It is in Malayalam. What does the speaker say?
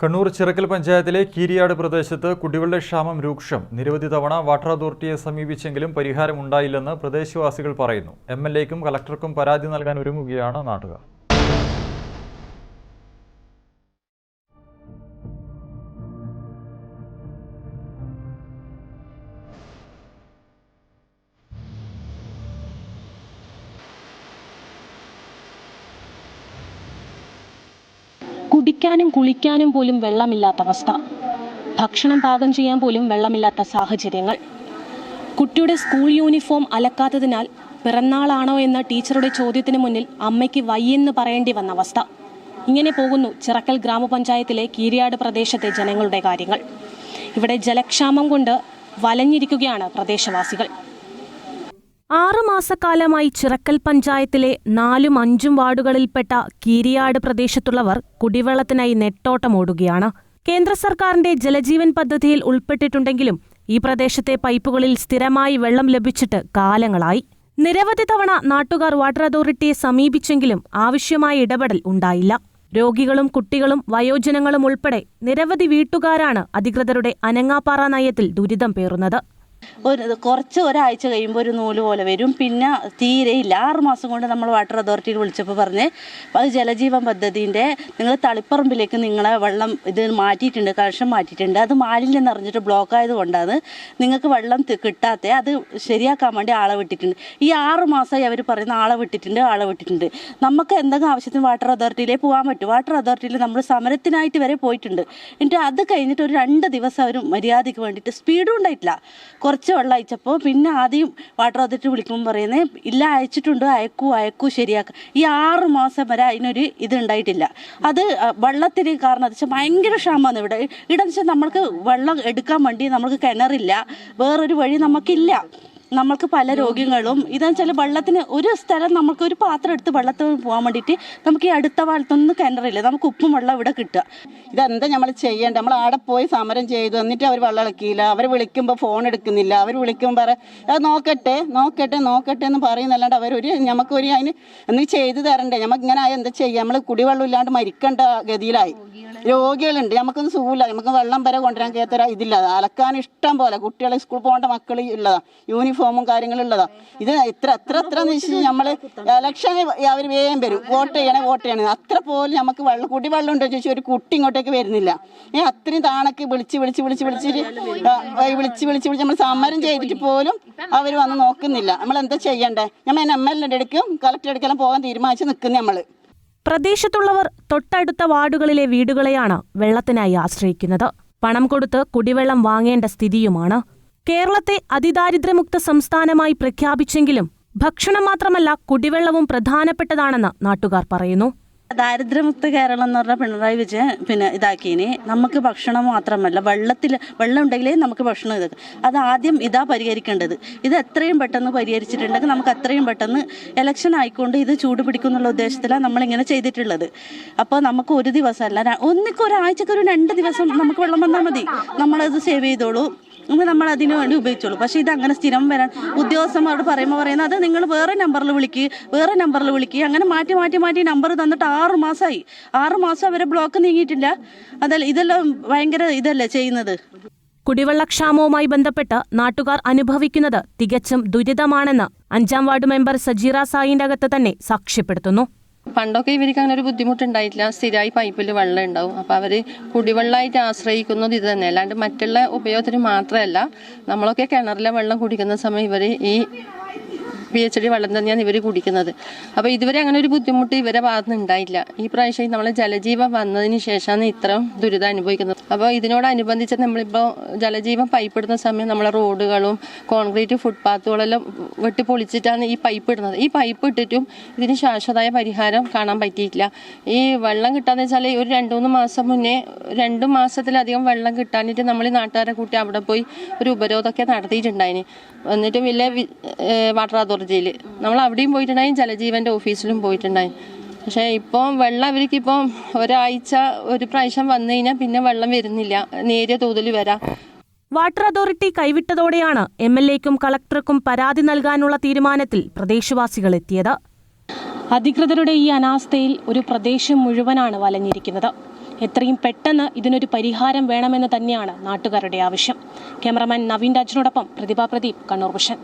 കണ്ണൂർ ചിറക്കൽ പഞ്ചായത്തിലെ കീരിയാട് പ്രദേശത്ത് കുടിവെള്ളക്ഷാമം രൂക്ഷം. നിരവധി തവണ വാട്ടർ അതോറിറ്റിയെ സമീപിച്ചെങ്കിലും പരിഹാരമുണ്ടായില്ലെന്ന് പ്രദേശവാസികൾ പറയുന്നു. എം എൽ എക്കും കളക്ടർക്കും പരാതി നൽകാൻ ഒരുങ്ങുകയാണ് നാട്ടുകാർ. കുടിക്കാനും കുളിക്കാനും പോലും വെള്ളമില്ലാത്ത അവസ്ഥ. ഭക്ഷണം പാകം ചെയ്യാൻ പോലും വെള്ളമില്ലാത്ത സാഹചര്യങ്ങൾ. കുട്ടിയുടെ സ്കൂൾ യൂണിഫോം അലക്കാത്തതിനാൽ പിറന്നാളാണോ എന്ന ടീച്ചറുടെ ചോദ്യത്തിന് മുന്നിൽ അമ്മയ്ക്ക് വയ്യെന്ന് പറയേണ്ടി വന്ന അവസ്ഥ. ഇങ്ങനെ പോകുന്നു ചിറക്കൽ ഗ്രാമപഞ്ചായത്തിലെ കീരിയാട് പ്രദേശത്തെ ജനങ്ങളുടെ കാര്യങ്ങൾ. ഇവിടെ ജലക്ഷാമം കൊണ്ട് വലഞ്ഞിരിക്കുകയാണ് പ്രദേശവാസികൾ. ആറു മാസക്കാലമായി ചിറക്കൽ പഞ്ചായത്തിലെ നാലും അഞ്ചും വാർഡുകളിൽപ്പെട്ട കീരിയാട് പ്രദേശത്തുള്ളവർ കുടിവെള്ളത്തിനായി നെട്ടോട്ടമോടുകയാണ് കേന്ദ്ര സർക്കാരിന്റെ ജലജീവൻ പദ്ധതിയിൽ ഉൾപ്പെട്ടിട്ടുണ്ടെങ്കിലും ഈ പ്രദേശത്തെ പൈപ്പുകളിൽ സ്ഥിരമായി വെള്ളം ലഭിച്ചിട്ട് കാലങ്ങളായി. നിരവധി തവണ നാട്ടുകാർ വാട്ടർ അതോറിറ്റിയെ സമീപിച്ചെങ്കിലും ആവശ്യമായ ഇടപെടൽ ഉണ്ടായില്ല. രോഗികളും കുട്ടികളും വയോജനങ്ങളും ഉൾപ്പെടെ നിരവധി വീട്ടുകാരാണ് അധികൃതരുടെ അനങ്ങാപ്പാറ നയത്തിൽ ദുരിതം പേറുന്നത്. ഒരു കുറച്ച് ഒരാഴ്ച കഴിയുമ്പോൾ ഒരു നൂൽ പോലെ വരും. പിന്നെ തീരെയില്ല ആറ് മാസം കൊണ്ട് നമ്മൾ വാട്ടർ അതോറിറ്റിയിൽ വിളിച്ചപ്പോൾ പറഞ്ഞ് അത് ജലജീവൻ പദ്ധതിന്റെ നിങ്ങൾ തളിപ്പറമ്പിലേക്ക് നിങ്ങളെ വെള്ളം ഇത് മാറ്റിയിട്ടുണ്ട് കണക്ഷൻ മാറ്റിയിട്ടുണ്ട്. അത് മാലിന്യം നിറഞ്ഞിട്ട് ബ്ലോക്ക് ആയതുകൊണ്ടാണ് നിങ്ങൾക്ക് വെള്ളം കിട്ടാത്ത. അത് ശരിയാക്കാൻ വേണ്ടി ആളെ വിട്ടിട്ടുണ്ട്. ഈ ആറ് മാസമായി അവർ പറയുന്ന ആളെ വിട്ടിട്ടുണ്ട് ആളെ വിട്ടിട്ടുണ്ട്. നമുക്ക് എന്തെങ്കിലും ആവശ്യത്തിന് വാട്ടർ അതോറിറ്റിയിലേക്ക് പോകാൻ പറ്റും. വാട്ടർ അതോറിറ്റിയിൽ നമ്മൾ സമരത്തിനായിട്ട് വരെ പോയിട്ടുണ്ട്. എന്നിട്ട് അത് കഴിഞ്ഞിട്ട് ഒരു രണ്ട് ദിവസം അവർ മര്യാദയ്ക്ക് വേണ്ടിയിട്ട് സ്പീഡും ഉണ്ടായിട്ടില്ല. കുറച്ച് വെള്ളം അയച്ചപ്പോൾ പിന്നെ ആദ്യം വാട്ടർ അതോറിറ്റി വിളിക്കുമ്പോൾ പറയുന്നത് ഇല്ല അയച്ചിട്ടുണ്ട് അയക്കൂ അയക്കൂ ശരിയാക്കുക ഈ ആറ് മാസം വരെ അതിനൊരു ഇത് ഉണ്ടായിട്ടില്ല. അത് വെള്ളത്തിന് കാരണം എന്ന് വെച്ചാൽ ഭയങ്കര ക്ഷാമമാണ് ഇവിടെ. ഇവിടെ വെച്ചാൽ നമ്മൾക്ക് വെള്ളം എടുക്കാൻ വേണ്ടി നമുക്ക് കിണറില്ല. വേറൊരു വഴി നമുക്കില്ല നമ്മൾക്ക് പല രോഗങ്ങളും ഇതെന്ന് വെച്ചാൽ വെള്ളത്തിന് ഒരു സ്ഥലം നമുക്ക് ഒരു പാത്രം എടുത്ത് വെള്ളത്തിൽ പോകാൻ വേണ്ടിയിട്ട് നമുക്ക് ഈ അടുത്ത കാലത്തൊന്നും കിണറില്ല. നമുക്ക് ഉപ്പും വെള്ളം ഇവിടെ കിട്ടുക. ഇതെന്താ നമ്മൾ ചെയ്യേണ്ടത് നമ്മൾ ആടെ പോയി സമരം ചെയ്തു. എന്നിട്ട് അവർ വെള്ളം ഇളക്കിയില്ല. അവർ വിളിക്കുമ്പോൾ ഫോൺ എടുക്കുന്നില്ല. അവർ വിളിക്കുമ്പോൾ പറ അത് നോക്കട്ടെ നോക്കട്ടെ നോക്കട്ടെ എന്ന് പറയുന്നല്ലാണ്ട് അവരൊരു നമുക്കൊരു അതിന് എന്ത് ചെയ്തു തരണ്ടേ? നമുക്ക് ഇങ്ങനെ ആയ എന്താ ചെയ്യുക നമ്മൾ കുടിവെള്ളം ഇല്ലാണ്ട് മരിക്കേണ്ട ഗതിയിലായി. രോഗികളുണ്ട്. നമുക്കൊന്നും സുഖമില്ല. നമുക്ക് വെള്ളം വരെ കൊണ്ടുവരാൻ കേത്തര ഇതില്ല. അലക്കാൻ ഇഷ്ടം പോലെ കുട്ടികളെ സ്കൂളിൽ പോകേണ്ട മക്കൾ ഉള്ളതാ. യൂണിഫോമും കാര്യങ്ങളും ഉള്ളതാ ഇത് ഇത്ര എത്ര എത്ര നമ്മൾ ഇലക്ഷൻ അവർ വേഗം വരും. വോട്ട് ചെയ്യണേ വോട്ട് ചെയ്യണേ. അത്ര പോലും നമുക്ക് വെള്ളം കുടിവെള്ളം ഉണ്ടോ ചോദിച്ചാൽ ഒരു കുട്ടി ഇങ്ങോട്ടേക്ക് വരുന്നില്ല. ഏ അത്രയും താണക്ക് വിളിച്ച് വിളിച്ച് വിളിച്ച് വിളിച്ചിട്ട് ആ, വിളിച്ച് വിളിച്ച് വിളിച്ച് നമ്മൾ സമരം ചെയ്തിട്ട് പോലും അവർ വന്ന് നോക്കുന്നില്ല. നമ്മൾ എന്താ ചെയ്യണ്ടേ നമ്മൾ എം എൽ എ എടുക്കും കളക്ടർ എടുക്കെല്ലാം പോകാൻ തീരുമാനിച്ച് നിൽക്കുന്നു നമ്മൾ പ്രദേശത്തുള്ളവർ തൊട്ടടുത്ത വാർഡുകളിലെ വീടുകളെയാണ് വെള്ളത്തിനായി ആശ്രയിക്കുന്നത്. പണം കൊടുത്ത് കുടിവെള്ളം വാങ്ങേണ്ട സ്ഥിതിയുമാണ് കേരളത്തെ അതിദാരിദ്ര്യമുക്ത സംസ്ഥാനമായി പ്രഖ്യാപിച്ചെങ്കിലും ഭക്ഷണം മാത്രമല്ല കുടിവെള്ളവും പ്രധാനപ്പെട്ടതാണെന്ന് നാട്ടുകാർ പറയുന്നു. ദാരിദ്ര്യമുക്ത കേരളം എന്ന് പറഞ്ഞാൽ പിണറായി വിജയൻ പിന്നെ ഇതാക്കിയിനി. നമുക്ക് ഭക്ഷണം മാത്രമല്ല വെള്ളത്തിൽ വെള്ളം ഉണ്ടെങ്കിലേ നമുക്ക് ഭക്ഷണം ഇത് അത് ആദ്യം ഇതാ പരിഹരിക്കേണ്ടത്. ഇത് എത്രയും പെട്ടെന്ന് പരിഹരിച്ചിട്ടുണ്ടെങ്കിൽ നമുക്ക് അത്രയും പെട്ടെന്ന് ഇലക്ഷൻ ആയിക്കൊണ്ട് ഇത് ചൂട് പിടിക്കും എന്നുള്ള ഉദ്ദേശത്തിലാണ് നമ്മളിങ്ങനെ ചെയ്തിട്ടുള്ളത്. അപ്പോൾ നമുക്ക് ഒരു ദിവസമല്ല ഒന്നിക്കൊരാഴ്ചക്കൊരു രണ്ട് ദിവസം നമുക്ക് വെള്ളം വന്നാൽ മതി. നമ്മളത് സേവ് ചെയ്തോളൂ. നമ്മൾ നമ്മൾ അതിനു വേണ്ടി ഉപയോഗിച്ചോളൂ. പക്ഷേ ഇത് അങ്ങനെ സ്ഥിരം വരാൻ ഉദ്യോഗസ്ഥന്മാരോട് പറയുമ്പോൾ പറയുന്നത് അത് നിങ്ങൾ വേറെ നമ്പറിൽ വിളിക്കുക വേറെ നമ്പറിൽ വിളിക്കുക അങ്ങനെ മാറ്റി മാറ്റി മാറ്റി നമ്പർ തന്നിട്ട് ആറ് മാസമായി ആറ് മാസം അവരെ ബ്ലോക്ക് നീങ്ങിയിട്ടില്ല. അതല്ല ഇതെല്ലാം ഭയങ്കര ഇതല്ലേ ചെയ്യുന്നത്? കുടിവെള്ളക്ഷാമവുമായി ബന്ധപ്പെട്ട് നാട്ടുകാർ അനുഭവിക്കുന്നത് തികച്ചും ദുരിതമാണെന്ന് അഞ്ചാം വാർഡ് മെമ്പർ സജീറ സായിന്റെ അകത്ത് തന്നെ സാക്ഷ്യപ്പെടുത്തുന്നു. പണ്ടൊക്കെ ഇവർക്ക് അങ്ങനെ ഒരു ബുദ്ധിമുട്ടുണ്ടായിട്ടില്ല. സ്ഥിരമായി പൈപ്പിൽ വെള്ളം ഉണ്ടാവും. അപ്പോൾ അവർ കുടിവെള്ളമായിട്ട് ആശ്രയിക്കുന്നത് ഇത് തന്നെ അല്ലാണ്ട് മറ്റുള്ള ഉപയോഗത്തിന് മാത്രമല്ല നമ്മളൊക്കെ കിണറിലെ വെള്ളം കുടിക്കുന്ന സമയം ഇവർ ഈ പി എച്ച് ഡി വെള്ളം തന്നെയാണ് ഇവർ കുടിക്കുന്നത്. അപ്പോൾ ഇതുവരെ അങ്ങനെ ഒരു ബുദ്ധിമുട്ട് ഇവരെ ഭാഗത്തുനിന്ന് ഉണ്ടായില്ല. ഈ പ്രാവശ്യം നമ്മൾ ജലജീവൻ വന്നതിന് ശേഷമാണ് ഇത്രയും ദുരിതം അനുഭവിക്കുന്നത്. അപ്പോൾ ഇതിനോടനുബന്ധിച്ച് നമ്മളിപ്പോൾ ജലജീവൻ പൈപ്പ് ഇടുന്ന സമയം നമ്മളെ റോഡുകളും കോൺക്രീറ്റ് ഫുട്പാത്തുകളെല്ലാം വെട്ടി പൊളിച്ചിട്ടാണ് ഈ പൈപ്പ് ഇടുന്നത്. ഈ പൈപ്പ് ഇട്ടിട്ടും ഇതിന് ശാശ്വതമായ പരിഹാരം കാണാൻ പറ്റിയിട്ടില്ല. ഈ വെള്ളം കിട്ടാന്ന് വെച്ചാൽ ഒരു രണ്ട് മൂന്ന് മാസം മുന്നേ രണ്ട് മാസത്തിലധികം വെള്ളം കിട്ടാനിട്ട് നമ്മൾ നാട്ടുകാരെ കൂട്ടി അവിടെ പോയി ഒരു ഉപരോധമൊക്കെ നടത്തിയിട്ടുണ്ടായിന്. എന്നിട്ടും വലിയ വാട്ടർ ഏഹ് വാട്ടർ നമ്മൾ അവിടെയും പോയിട്ടുണ്ടായി ജലജീവന്റെ ഓഫീസിലും പോയിട്ടുണ്ടായി. പക്ഷേ ഇപ്പോൾ വെള്ളം അവർക്ക് ഇപ്പം ഒരാഴ്ച ഒരു പ്രാവശ്യം വന്നു കഴിഞ്ഞാൽ പിന്നെ വെള്ളം വരുന്നില്ല. നേരിയ തോതിൽ വരാം. വാട്ടർ അതോറിറ്റി കൈവിട്ടതോടെയാണ് എം എൽ എക്കും കളക്ടർക്കും പരാതി നൽകാനുള്ള തീരുമാനത്തിൽ പ്രദേശവാസികൾ എത്തിയത്. അധികൃതരുടെ ഈ അനാസ്ഥയിൽ ഒരു പ്രദേശം മുഴുവനാണ് വലഞ്ഞിരിക്കുന്നത്. എത്രയും പെട്ടെന്ന് ഇതിനൊരു പരിഹാരം വേണമെന്ന് തന്നെയാണ് നാട്ടുകാരുടെ ആവശ്യം. ക്യാമറമാൻ നവീൻ രാജിനോടൊപ്പം പ്രതിഭാ പ്രദീപ് കണ്ണൂർ വിഷൻ.